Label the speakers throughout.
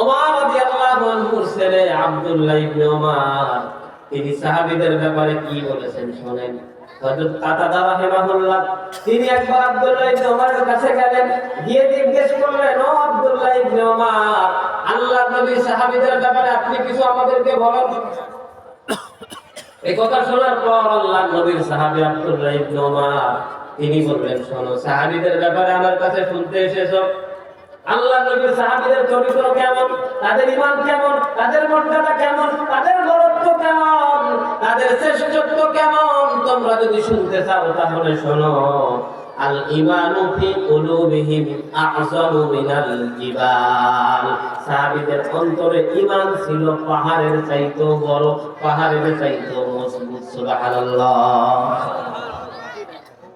Speaker 1: ওমর রাদিয়াল্লাহু ছেলে আব্দুল্লাহ ইবনে ওমর, তিনি সাহাবীদের ব্যাপারে কি বলেছেন শুনেন। হযরত কাতাদা রাহিমাহুল্লাহ, তিনি একবার আব্দুল্লাহ ইবনে ওমরের কাছে গেলেন, গিয়ে জিজ্ঞেস করলেন, ও আব্দুল্লাহ ইবনে ওমর, আল্লাহ নবী সাহাবীদের ব্যাপারে আপনি কিছু আমাদেরকে বলেন? এই কথা শোনার পর আল্লাহ নবীর সাহাবী আব্দুল্লাহ ইবনে ওমর, তিনি বললেন, শোনো, সাহাবীদের ব্যাপারে আমার কাছে শুনতে এসেছ। আল্লাহ নবীর চরিত্র কেমন? তাদের ঈমান কেমন? তাদের মর্যাদা কেমন? তাদের কেমন? তাদের কেমন? তোমরা যদি শুনতে চাও, তাহলে শোনো। আল ইমানু ফি কুলুবিহিম মিনাল জিবাল। সাহাবীদের অন্তরে ঈমান ছিল পাহাড়ের চাইতেও বড়, পাহাড়ের চাইতেও মজবুত, সুবহানাল্লাহ।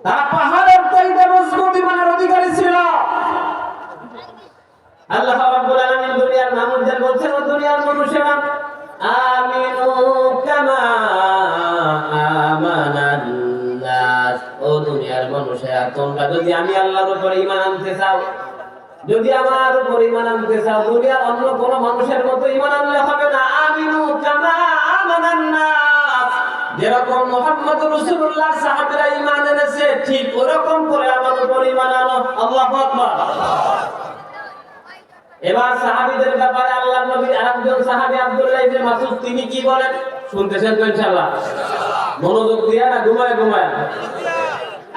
Speaker 1: তারা পাহাড়ের চাইতে মজবুত, ঈমানের অধিকারী ছিল। আল্লাহ রাব্বুল আলামিন দুনিয়ার মানুষদের বলছেন, ও দুনিয়ার মানুষেরা, আমিনু কামা ও দুনিয়ার মানুষেরা, তোমরা যদি আমি আল্লাহর ঈমান আনতে চাও, যদি আমার উপর ঈমান আনতে চাও, দুনিয়ার অন্য কোন মানুষের মতো ঈমান আনলে হবে না। আমিনু কামা যেরকম মোহাম্মদ রাসূলুল্লাহ সাহাবীরা ঈমান এনেছে, ঠিক ওরকম করে আমার উপর ঈমান আনো। আল্লাহু আকবার। এবার সাহাবীদের ব্যাপারে আল্লাহ নবীর আরেকজন সাহাবী আব্দুল্লাহ ইবনে তিনি কি বলেন? শুনতেছেন তো ইনশাআল্লাহ? মনোযোগ দিয়া না, ঘুমায় ঘুমায়।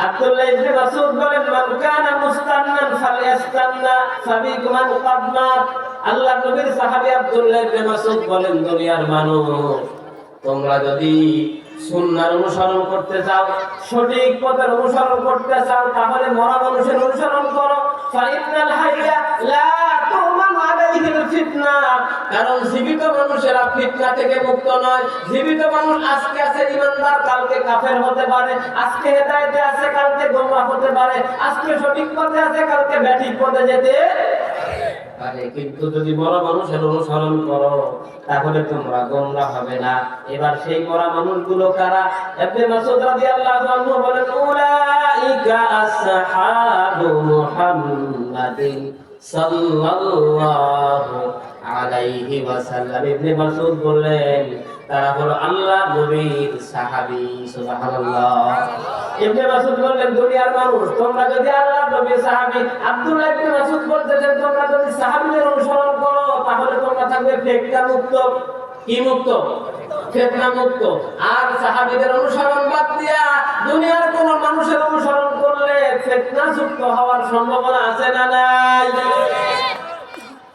Speaker 1: আব্দুল্লাহ ইবনে বলেন, মান কানা মুস্তান্নান ফাবিকুমান কাদমা আল্লাহ নবীর সাহাবী আব্দুল্লাহ ইবনে বলেন, দুনিয়ার মানুষ, তোমরা যদি সুন্নার অনুসরণ করতে চাও, সঠিক পথের অনুসরণ করতে চাও, তাহলে মরা মানুষের অনুসরণ করো। ফাইনাল কারণ জীবিত মানুষেরা ফিতনা থেকে মুক্ত নয়। জীবিত মানুষ আজকে আছে, ইমানদার, কালকে কাফের হতে পারে। আজকে হেদায়েতে আছে, কালকে গোমরাহ হতে পারে। আজকে সঠিক পথে আছে, কালকে ব্যাঠিক পথে যেতে কিন্তু যদি বড় মানুষের অনুসরণ করো, তাহলে তোমরা গোমরা হবে না। এবার সেই বড় মানুষগুলো কারা? ইবনে মাসউদ রাদিয়াল্লাহু আনহু বলেন, উলাইকা আসহাবু মুহাম্মাদিন সাল্লাল্লাহু আলাইহি ওয়াসাল্লাম। ইবনে মাসউদ বললেন, তারা হলো আল্লাহ নবীর সাহাবী, সুবহানাল্লাহ। ইবনে মাসউদ বললেন, দুনিয়ার মানুষ, তোমরা যদি আল্লাহর নবীর সাহাবী, আব্দুল্লাহ ইবনে মাসউদ বলতেছেন তোমরা যদি সাহাবীদের অনুসরণ করো, তাহলে তোমরা থাকবে ফিতনা মুক্ত কি মুক্ত? ফিতনা মুক্ত আর সাহাবীদের অনুসরণ বাদ দিয়া দুনিয়ার কোন মানুষের অনুসরণ করলে ফিতনা যুক্ত হওয়ার সম্ভাবনা আছে না নাই?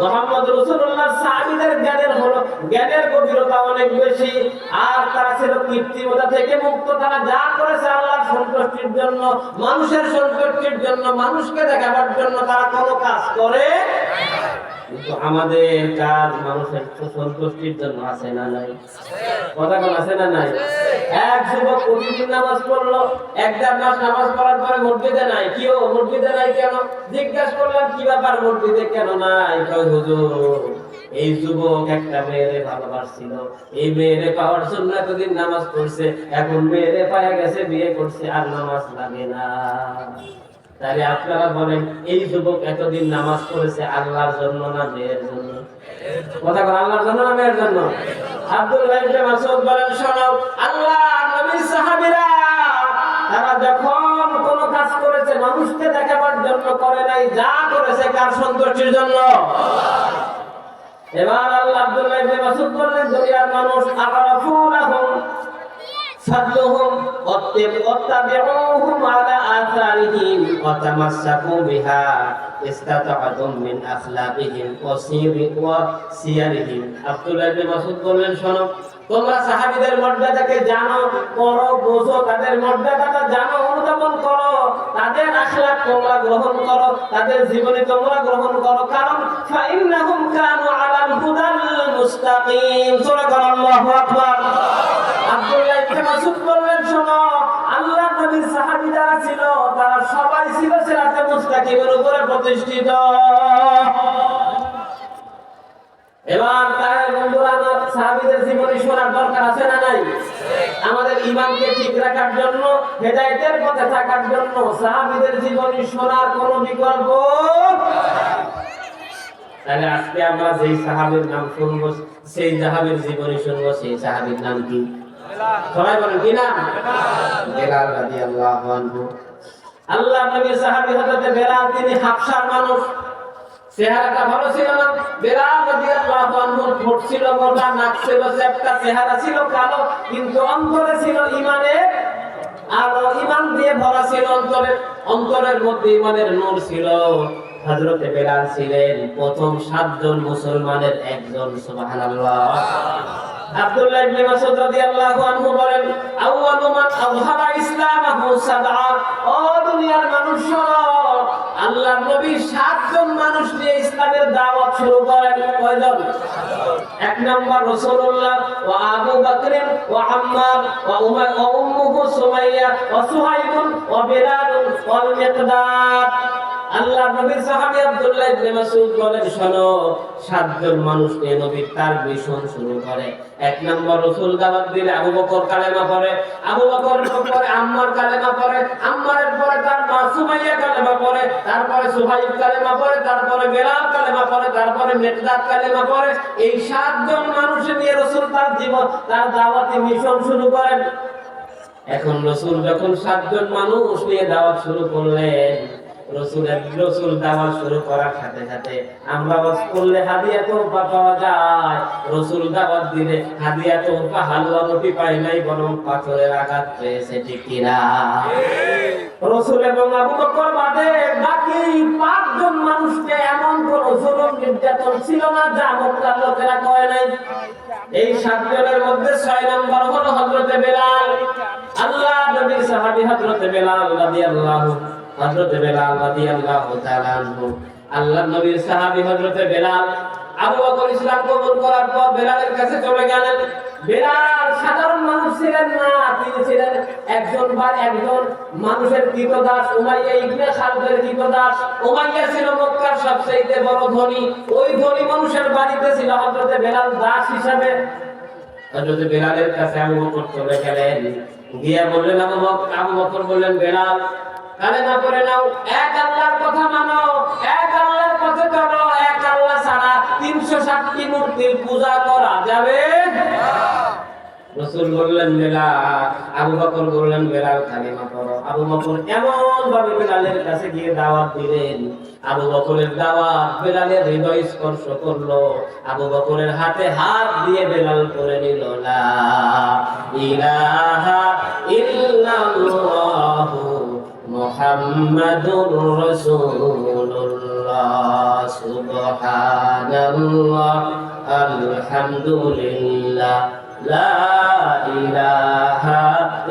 Speaker 1: মুহাম্মদ জ্ঞানের হলো, জ্ঞানের গভীরতা অনেক বেশি, আর তারা ছিল কৃত্রিমতা থেকে মুক্ত। তারা যা করেছে আল্লাহর সন্তুষ্টির জন্য, মানুষের সন্তুষ্টির জন্য, মানুষকে দেখাবার জন্য তারা কোনো কাজ করে আমাদের কাজ মানুষের সন্তুষ্টির জন্য আছে না নাই? কথা কোন আছে না নাই? এক যুবক প্রতিদিন নামাজ পড়ল মাস নামাজ পড়ার পরে মসজিদে নাই। মসজিদে নাই কেন? জিজ্ঞাসা করলাম, কি ব্যাপার মসজিদে কেন নাই? কয়, হুজুর, এই যুবক একটা মেয়েরে ভালোবাসছিল। এই মেয়েরে পাওয়ার জন্য এতদিন নামাজ পড়ছে। এখন মেয়েরে পায়ে গেছে, বিয়ে করছে, আর নামাজ লাগে না। তাহলে আপনারা বলেন, এই যুবক এতদিন নামাজ পড়েছে আল্লাহর জন্য না মেয়ের জন্য? কথা বল আল্লাহর জন্য না মেয়ের জন্য? আব্দুল মাসুদ বলেন আল্লাহ সাহাবীরা, তারা যখন কোন কাজ করেছে, মানুষকে দেখাবার জন্য করে নাই, যা করেছে কার সন্তুষ্টির জন্য? এবার আল্লাহ আব্দুল্লাহ ইবনে মাসউদ বললেন, দুনিয়ার মানুষ আরাফু واتبعوهم على آثارهم وتمسكوا بها استطعتم من أخلاقهم وسير- وسيرهم আব্দুল্লাহ ইবনে মাসউদ বললেন শোনো তোমরা সাহাবীদের মর্যাদাকে জানো করো বোঝো তাদের মর্যাদাটা জানো অনুধাবন করো তাদের আখলাক তোমরা গ্রহণ করো তাদের জীবনী তোমরা গ্রহণ করো কারণ ফাইন্নাহুম কানু আলাল হুদাল মুস্তাকিম সূরা আল্লাহু আকবার আব্দুল্লাহ ইবনে মাসউদ যারা ছিল, তারা সবাই ছিল মুস্তাকিমের উপরে প্রতিষ্ঠিত। এবার তার বন্ধুরা সাহাবিদের শোনার দরকার আছে না নাই? আমাদের ইমানকে ঠিক রাখার জন্য পথে থাকার জন্য সাহাবিদের শোনার বিকল্প? তাহলে আজকে আমরা যেই সাহাবের নাম শুনব, সেই সাহাবের জীবনী শুনব, সেই সাহাবের নাম কি? সবাই বলেন কি নাম বেলাল রাদিয়াল্লাহু আনহু। আল্লাহ নবী সাহাবী হযরত বেলাল তিনি হাবশার মানুষ। চেহারাটা ভালো ছিল না। বেলাল রাদিয়াল্লাহু আনহু ঠোঁট ছিল মোটা নাক ছিল চ্যাপ্টা চেহারা ছিল কালো কিন্তু অন্তরে ছিল ইমানের আলো। ইমান দিয়ে ভরা ছিল অন্তরের অন্তরের মধ্যে ইমানের নূর ছিল। হযরতে বেলাল ছিলেন প্রথম সাতজন মুসলমানের একজন, সুবহানাল্লাহ। আব্দুল্লাহ ইবনে মাসউদ রাদিয়াল্লাহু আনহু বলেন, আউয়ালু মান ইসলামাহু ও দুনিয়ার মানুষ শোনো আল্লাহর নবী সাতজন মানুষ নিয়ে ইসলামের দাওয়াত শুরু করেন। কয়জন? এক নম্বর রাসূলুল্লাহ ওয়া আবু বকর আম্মার উম্মুহু সুমাইয়া সুহাইব বিলাল মিকদাদ। আল্লাহ নবীর সাহাবী আব্দুল্লাহ ইবনে মাসউদ বলেন, শোনো, সাতজন মানুষ নিয়ে নবীর তার মিশন শুরু করে। এক নম্বর রাসূল দাওয়াত দিলে আবু বকর কালেমা পড়ে, আবু বকর পরে আম্মার কালেমা পড়ে, আম্মারের পরে তার মা সুমাইয়া কালেমা পড়ে, তারপরে সুহাইব কালেমা পড়ে, তারপরে বেলাল কালেমা পড়ে, তারপরে মেকদাদ কালেমা পড়ে। এই সাতজন মানুষ নিয়ে রাসূল তার জীবন, তার দাওয়াতি মিশন শুরু করেন। এখন রসুল যখন সাতজন মানুষ নিয়ে দাওয়াত শুরু করলেন রসুলের রসুল দাওয়াত শুরু করার সাথে সাথে আমরা করলে হাদিয়া পাওয়া যায়। রসুল দাওয়াত দিলে হাদিয়া হালুয়া রুটি বরং পাথরের আঘাত পেয়েছে, ঠিক কিনা? রসুল এবং আবু বকর বাদে বাকি পাঁচজন মানুষকে এমন কোন জুলুম নির্যাতন ছিল না, যা মক্কার লোকেরা কয় নাই। এই সাতজনের মধ্যে ছয় নম্বর হলো হযরতে বেলাল। আল্লাহ নবীর সাহাবী বেলাল রাদিয়াল্লাহু হযরতে বেলাল রাদিয়াল্লাহু তাআলা আনহু। আল্লাহ নবীর সাহাবী হযরতে বেলাল আবু বকর ইসলাম কবুল করার পর বেলালের কাছে চলে গেলেন। বেলাল সাধারণ মানুষ ছিলেন না, তিনি ছিলেন একজন একজন মানুষের কৃতদাস, উমাইয়া ইবনে খালদের কৃতদাস। উমাইয়া ছিল মক্কার সবচেয়ে বড় ধনী। ওই ধনী মানুষের বাড়িতে ছিল হযরতে বেলাল দাস হিসাবে। হযরতে বেলালের কাছে আবু বকর চলে গেলেন। গিয়া বললেন আবু বকর বললেন, বেলাল করে নাও। এক আল্লাহর কথা মানো, এক আল্লাহর পথে চলো, এক আল্লাহ ছাড়া তিনশো ষাটটি মূর্তির পূজা করা যাবে রসুল বললেন, বেলাল, আবু বকর বললেন, বেলাল, কালিমা আবু বকর এমন ভাবে বেলালের কাছে গিয়ে দাওয়াত দিলেন। আবু বকরের দাওয়াত বেলালের হৃদয় স্পর্শ করল। আবু বকরের হাতে হাত দিয়ে বেলাল করে নিল, লা ইলাহা ইল্লাল্লাহু। মুহাম্মাদুর রাসূলুল্লাহ। সুবহানাল্লাহ আলহামদুলিল্লাহ লা ইলাহা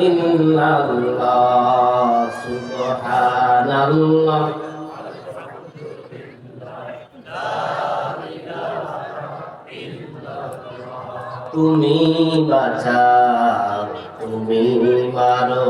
Speaker 1: ইল্লাল্লাহ। সুবহানাল্লাহ। তুমি বাঁচাও তুমি মারো।